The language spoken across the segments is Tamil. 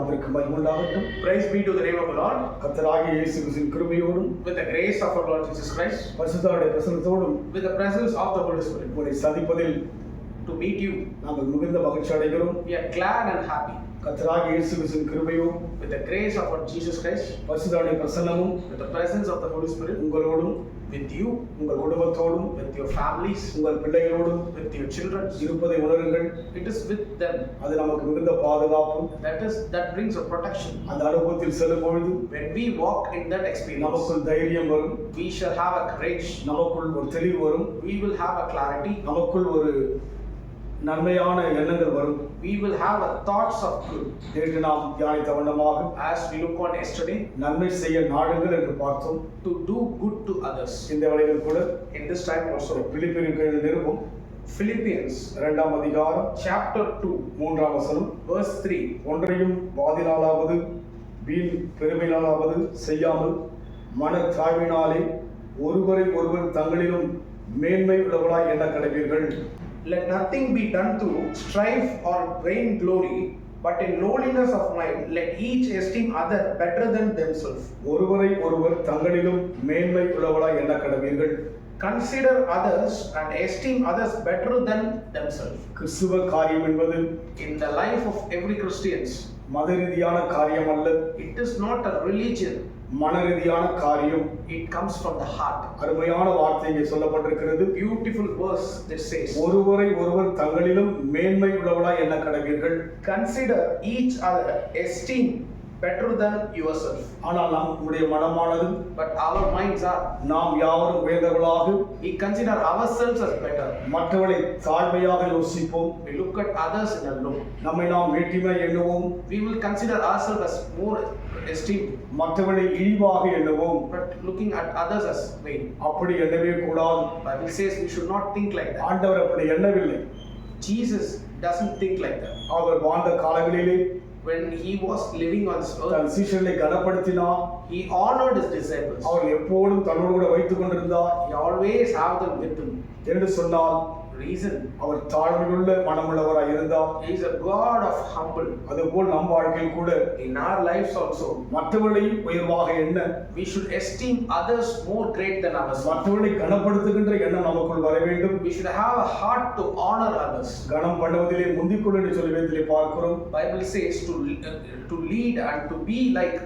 நாமத்திற்கு மகிமுண்டாகட்டும் be to the name of the Lord. கத்தராகிய இயேசு கிறிஸ்துவின் கிருபையோடும் the grace of our Lord Jesus Christ, பரிசுத்தாவுடைய பிரசனத்தோடும் with the presence of the Holy Spirit, உங்களை சந்திப்பதில் to meet you, நாங்கள் மிகுந்த மகிழ்ச்சி அடைகிறோம் we are glad and happy. கத்தராகிய இயேசு கிறிஸ்துவின் கிருபையும் With the grace of our Jesus Christ, பரிசுத்தாவுடைய பிரசன்னமும் with the presence of the Holy Spirit, உங்களோடும் with you, உங்கள் குடும்பத்தோடும் with your families, உங்கள் பிள்ளைகளோடும் with your children. இருப்பதை உணருங்கள் It is with them. அது நமக்கு மிகுந்த பாதுகாப்பு That is that brings a protection. அந்த அனுபவத்தில் செல்லும் பொழுது When we walk in that experience, நமக்குள் தைரியம் வரும் we shall have a courage. நமக்குள் ஒரு தெளிவு வரும் We will have a clarity. நமக்குள் ஒரு நன்மையான எண்ணங்கள் வரும் We will have a thoughts of good. நேற்று நாம் தியானித்த வண்ணமாக As we look on yesterday, நன்மை செய்ய நாடுங்கள் என்று பார்த்தோம் to do good to others. இந்த வேளையில் கூட In this time also, பிலிப்பிற்கு எழுதிய நிருபம் Philippians இரண்டாம் அதிகாரம் chapter 2, மூன்றாம் வசனம் verse 3. ஒன்றையும் வாதினாலாவது வீண் பெருமையினாலாவது செய்யாமல் மன தாழ்வினாலே ஒருவரை ஒருவர் தங்களிலும் மேன்மை உள்ளவர்களாய் எண்ண கடவீர்கள் Let nothing be done through strife or vain glory, but in lowliness of mind, let each esteem other better than themselves. ஒருவரை ஒருவர் தங்களிலும் மேன்மை உள்ளவர்களாய் எண்ண கடவீர்கள் Consider others and esteem others better than themselves. கிறிஸ்துவ காரியம் என்பது In the life of every Christians, மத ரீதியான காரியம் அல்ல it is not a religion, மன ரீதியான காரியம். It comes from the heart. அருமையான வார்த்தை இங்கே சொல்லப்பட்டிருக்கிறது. Beautiful verse that says, ஒருவரை ஒருவர் தங்களிலும் மேன்மை உள்ளவர்களாய் எண்ண கடவீர்கள்? Consider each other, esteem better than yourself. ஆனால் நம்முடைய மனமானது But our minds are, நாம் யாவரும் உயர்ந்தவர்களாக we consider ourselves as better. மற்றவர்களை தாழ்மையாக யோசிப்போம் We look at others in a low. நம்மை நாம் மேட்டிமை எண்ணுவோம் We will consider ourselves as more esteemed, மற்றவர்களை இழிவாக எண்ணுவோம் but looking at others as vain. அப்படி எண்ணவே கூடாது Bible says we should not think like that. ஆண்டவர் அப்படி எண்ணவில்லை Jesus doesn't think like that. அவர் வாழ்ந்த காலங்களிலே When he was living on this earth, தன் சீஷர்களை கனப்படுத்தினார் he honored his disciples. அவர் எப்போதும் தன்னோடு கூட வைத்துக் கொண்டிருந்தார் He always have them with him. என்று சொன்னால் Reason, அவர் தாழ்மையுள்ள மனமுள்ளவராய் இருந்தார் he is a God of humble. அதுபோல் நம் வாழ்க்கையில் கூட In our lives also, மற்றவர்களை உயர்வாக எண்ண we should esteem others more great than ourselves. மற்றவர்களை கனப்படுத்துகின்ற எண்ணம் நமக்குள் வர வேண்டும் We should have a heart to honor others. கனம் பண்ணுவதிலே முந்திக்கொள் என்று சொல்லி வேதத்திலே பார்க்கிறோம் Bible says to uh, to lead and to be like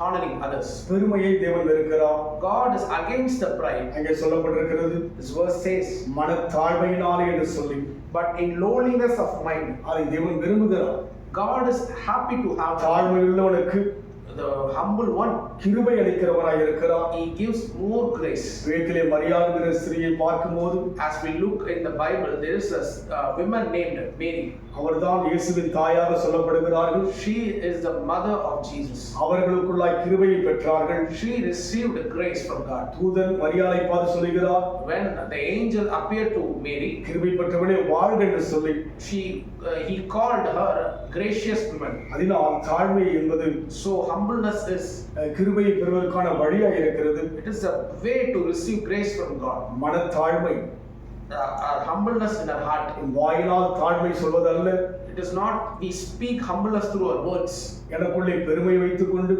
honoring others. பெருமையை தேவன் இருக்கிறார் God is against the pride. அங்கே சொல்லப்பட்டிருக்கிறது This verse says, மன தாழ்மையினாலே என்று சொல்லி but in lowliness of mind, அதை தேவன் விரும்புகிறார் God is happy to have தாழ்மையுள்ளவனுக்கு the humble one. கிருபை அளிக்கிறவராய் இருக்கிறார் He gives more grace. வேதத்திலே மரியாதை ஸ்திரியை பார்க்கும்போது As we look in the Bible, there is a uh, woman named Mary. அவர்தான் இயேசுவின் தாயாக சொல்லப்படுகிறார்கள் She is the mother of Jesus. அவர்களுக்குள்ளாய் கிருபையை பெற்றார்கள் She received grace from God. தூதன் மரியாதை பார்த்து சொல்லுகிறார் When the angel appeared to Mary, கிருபை பெற்றவளே வாழ்க என்று சொல்லி she uh, he called her gracious woman. அதனால் தாழ்மை என்பது So humbleness is அஹ், கிருபையை பெறுவதற்கான வழியாக இருக்கிறது it is a way to receive grace from God. மனத்தாழ்மை Uh, humbleness in our heart. வாயினால் தாழ்மை சொல்வதல்ல It is not we speak humbleness through our words. எனக்குள்ளே பெருமை வைத்துக்கொண்டு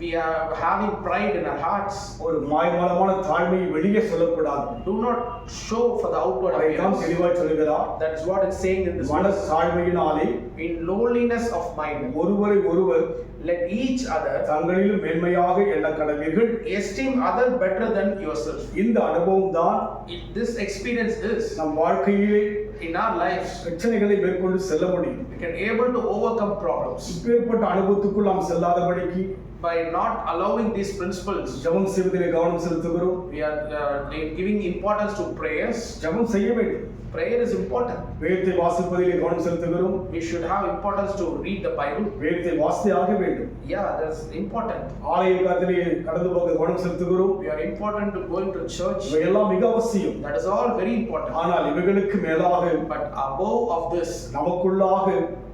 We are having pride in our hearts. ஒரு மாய்மாலமான தாழ்மையை வெளியே சொல்லக்கூடாது Do not show for the outward அதைத்தான் appearance. தெளிவாய் சொல்கிறார் That is what it's saying in this மன verse. தாழ்மையினாலே In lowliness of mind, ஒருவரை ஒருவர் let each other தங்களிலும் மேன்மையாக எண்ண கடவீர்கள் esteem other better than yourself. இந்த அனுபவம் தான் If this experience is நம் வாழ்க்கையிலே in our lives, பிரச்சனைகளை மேற்கொண்டு செல்ல முடியும் we can able to overcome problems இப்பேற்பட்ட அனுபவத்துக்குள் நாம் செல்லாதபடிக்கு by not allowing these principles. ஜெபம் செய்வதிலே கவனம் செலுத்துகிறோம் We are uh, giving importance to prayers. ஜெபம் செய்ய வேண்டும் Prayer is important. வேதத்தை வாசிப்பதிலே கவனம் செலுத்துகிறோம் We should have importance to read the Bible. வேதத்தை வாசித்தே ஆக வேண்டும் Yeah, that's important. ஆலய காலத்திலே கடந்து போக கவனம் செலுத்துகிறோம் We are important to going to church. இவையெல்லாம் மிக அவசியம் That is all very important. ஆனால் இவைகளுக்கு மேலாக But above of this, நமக்குள்ளாக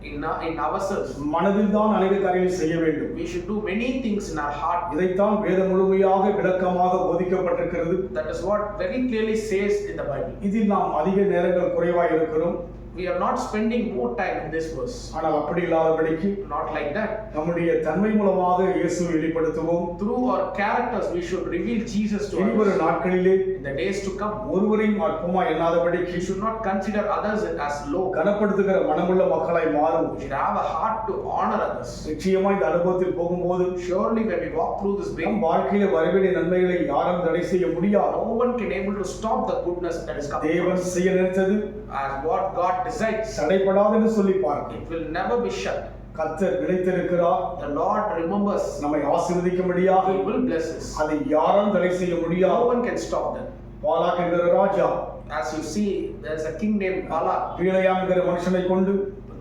in, our- in ourselves, மனதில் தான் அநேக காரியங்களை செய்ய வேண்டும் we should do many things in our heart. இதைத்தான் வேதம் முழுமையாக விளக்கமாக போதிக்கப்பட்டிருக்கிறது That is what very clearly says in the Bible. இதில் நாம் அதிக நேரங்கள் குறைவாக இருக்கிறோம் we are not spending more time in this verse. ஆனால் அப்படி இல்லாதபடிக்கு Not like that. நம்முடைய தன்மை மூலமாக இயேசுவை வெளிப்படுத்துவோம் Through our characters, we should reveal Jesus to இனிவரும் others. நாட்களிலே In the days to come, ஒருவரையும் அற்பமா எண்ணாதபடிக்கு we should not consider others as low. கனப்படுத்துகிற மனமுள்ள மக்களாய் மாறும் We should have a heart to honor others. நிச்சயமா இந்த அனுபவத்தில் போகும்போது Surely, when we walk through this way, நம் வாழ்க்கையில வரவேண்டிய நன்மைகளை யாரும் தடை செய்ய முடியாது no one can able to stop the goodness that is coming from தேவன் us. செய்ய நினைத்தது As what God decides, தடைப்படாதுன்னு சொல்லி பார்க்க it will never be shut. கர்த்தர் நினைத்திருக்கிறார் The Lord remembers, நம்மை ஆசீர்வதிக்க முடியாது He will bless us. அதை யாரும் தடை செய்ய No முடியாது one can stop that. Palak என்கிற ராஜா As you see, there's a king named Balak. பீலையாம் என்கிற மனுஷனை கொண்டு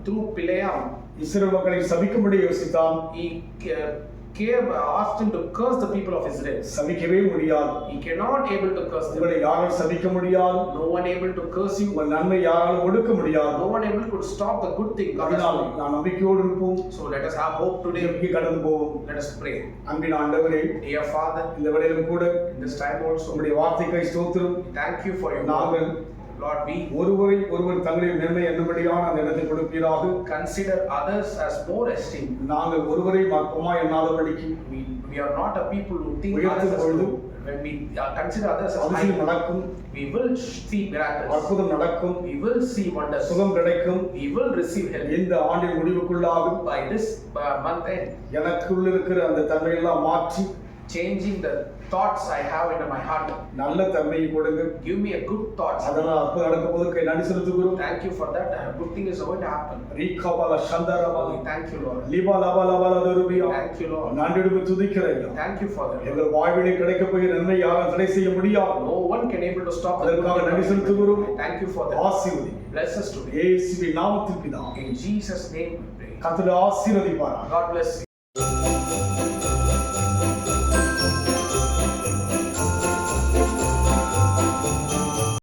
Through Pilayam, இஸ்ரேல் மக்களை சபிக்கும்படி யோசித்தான் he uh, came, asked him to curse the people of Israel. சபிக்கவே முடியாது He cannot able to curse them. உங்களை யாரும் சபிக்க முடியாது No one able to curse you. உங்கள் நன்மை யாராலும் ஒடுக்க முடியாது No one able to stop the good thing God has அதனால் done. நான் நம்பிக்கையோடு இருப்போம் So let us have hope today. நம்பிக்கை கடந்து போவோம் Let us pray. அன்பின் ஆண்டவரே Dear Father, இந்த வேளையிலும் கூட in this time also, உங்களுடைய வார்த்தைக்கை ஸ்தோத்திரம் thank you for your நாங்கள் word. Lord, we ஒருவரை ஒருவர் தங்களின் நன்மை எண்ணும்படியான அந்த இடத்தை கொடுப்பீராக consider others as more esteemed. நாங்கள் ஒருவரை மற்பமா எண்ணாதபடிக்கு We, we are not a people who think உயர்த்தும் as பொழுது low. When we uh, consider others as அதிசயம் high, நடக்கும் we will see miracles. அற்புதம் நடக்கும் We will see wonders. சுகம் கிடைக்கும் We will receive help. இந்த ஆண்டின் முடிவுக்குள்ளாகும் By this uh, month end, எனக்குள்ள இருக்கிற அந்த தன்மையெல்லாம் மாற்றி changing the thoughts I have in my heart. நல்ல தன்மையை கொடுங்க Give me a good thoughts. அதனால் அற்புதம் நடக்கும் போது கை நடி செலுத்துகிறோம் Thank you for that. A good thing is going to happen. ரீகாபால சந்தரபா We thank you, Lord. லிபா லபா லபா லதருபியா Thank you, Lord. நன்றிடுப்பு துதிக்கிறேன் Thank you for that. எங்கள் வாழ்விலே கிடைக்க போகிற நன்மை யாரும் தடை செய்ய முடியாது No one can able to stop the good அதற்காக thing. செலுத்துகிறோம் Thank you for that. ஆசீர்வதி Bless us today. இயேசுவின் நாமத்தில் பிதா In Jesus' name we pray. கர்த்தர் ஆசீர்வதிப்பாரா God bless you.